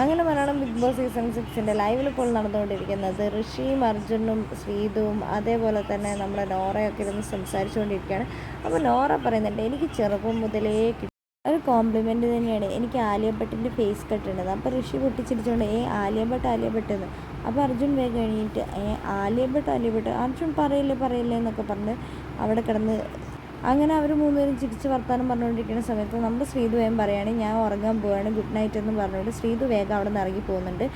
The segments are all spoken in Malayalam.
അങ്ങനെ മലയാളം ബിഗ് ബോസ് സീസൺ സിക്സിന്റെ ലൈവിൽ ഇപ്പോൾ നടന്നുകൊണ്ടിരിക്കുന്നത് ഋഷിയും അർജുനും ശ്രീതുവും അതേപോലെ തന്നെ നമ്മുടെ നോറയൊക്കെ ഇരുന്ന് സംസാരിച്ചുകൊണ്ടിരിക്കുകയാണ്. അപ്പോൾ നോറ പറയുന്നുണ്ട് എനിക്ക് ചെറുപ്പം മുതലേ ഒരു കോംപ്ലിമെന്റ് തന്നെയാണ്. എനിക്ക് ആലിയ ഭട്ടിന്റെ ഫേസ് കട്ടുണ്ടത് അപ്പോൾ ഋഷി പൊട്ടിച്ചിരിച്ചുകൊണ്ട് ഏ ആലിയ ഭട്ട് ആലിയ ഭട്ട് എന്ന്. അപ്പോൾ അർജുൻ വേഗം കഴിഞ്ഞിട്ട് ഏ ആലിയ ഭട്ട് ആലിയ ഭട്ട് അർജുൻ പറയില്ലേ പറയില്ലേ എന്നൊക്കെ പറഞ്ഞ് അവിടെ കിടന്ന് അങ്ങനെ അവർ മൂന്നുപേരും ചിരിച്ച് വർത്താനം പറഞ്ഞുകൊണ്ടിരിക്കുന്ന സമയത്ത് നമ്മുടെ ശ്രീതു വേഗം പറയുകയാണ് ഞാൻ ഉറങ്ങാൻ പോവുകയാണ് ഗുഡ് നൈറ്റ് എന്ന് പറഞ്ഞുകൊണ്ട് ശ്രീതു വേഗം അവിടെ നിന്ന് ഇറങ്ങി പോകുന്നുണ്ട്.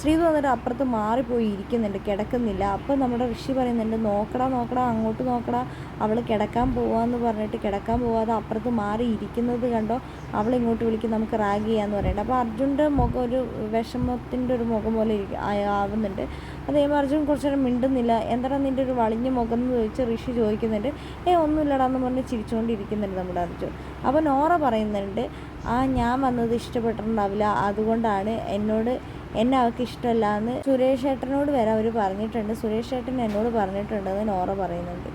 ശ്രീതു വന്നിട്ട് അപ്പുറത്ത് മാറിപ്പോയി ഇരിക്കുന്നുണ്ട് കിടക്കുന്നില്ല. അപ്പോൾ നമ്മുടെ ഋഷി പറയുന്നുണ്ട് നോക്കടാ നോക്കടാ അങ്ങോട്ട് നോക്കടാ. അവൾ കിടക്കാൻ പോവാന്ന് പറഞ്ഞിട്ട് കിടക്കാൻ പോവാതെ അപ്പുറത്ത് മാറി ഇരിക്കുന്നത് കണ്ടോ? അവൾ ഇങ്ങോട്ട് വിളിക്കും നമുക്ക് റാഗ് ചെയ്യാന്ന് പറയുന്നുണ്ട് അപ്പോൾ അർജുന്റെ മുഖം ഒരു വിഷമത്തിന്റെ ഒരു മുഖം പോലെ ആവുന്നുണ്ട്. അത് കഴിയുമ്പോൾ അർജുൻ കുറച്ച് നേരം മിണ്ടുന്നില്ല. എന്താണ് നിന്റെ ഒരു വളിഞ്ഞ മുഖം എന്ന് ചോദിച്ച് ഋഷി ചോദിക്കുന്നുണ്ട്. ഏ ഒന്നുമില്ലടാ എന്ന് പറഞ്ഞ് ചിരിച്ചുകൊണ്ടിരിക്കുന്നുണ്ട് നമ്മുടെ അർജുൻ. അപ്പോൾ നോറ പറയുന്നുണ്ട് ആ ഞാൻ വന്നത് ഇഷ്ടപ്പെട്ടിട്ടുണ്ടാവില്ല. അതുകൊണ്ടാണ് എന്നോട് എന്നെ അവൾക്ക് ഇഷ്ടമല്ല എന്ന് സുരേഷ് ഏട്ടനോട് വരെ അവർ പറഞ്ഞിട്ടുണ്ട്. സുരേഷ് ഏട്ടൻ എന്നോട് പറഞ്ഞിട്ടുണ്ടെന്ന് നോറ പറയുന്നുണ്ട്.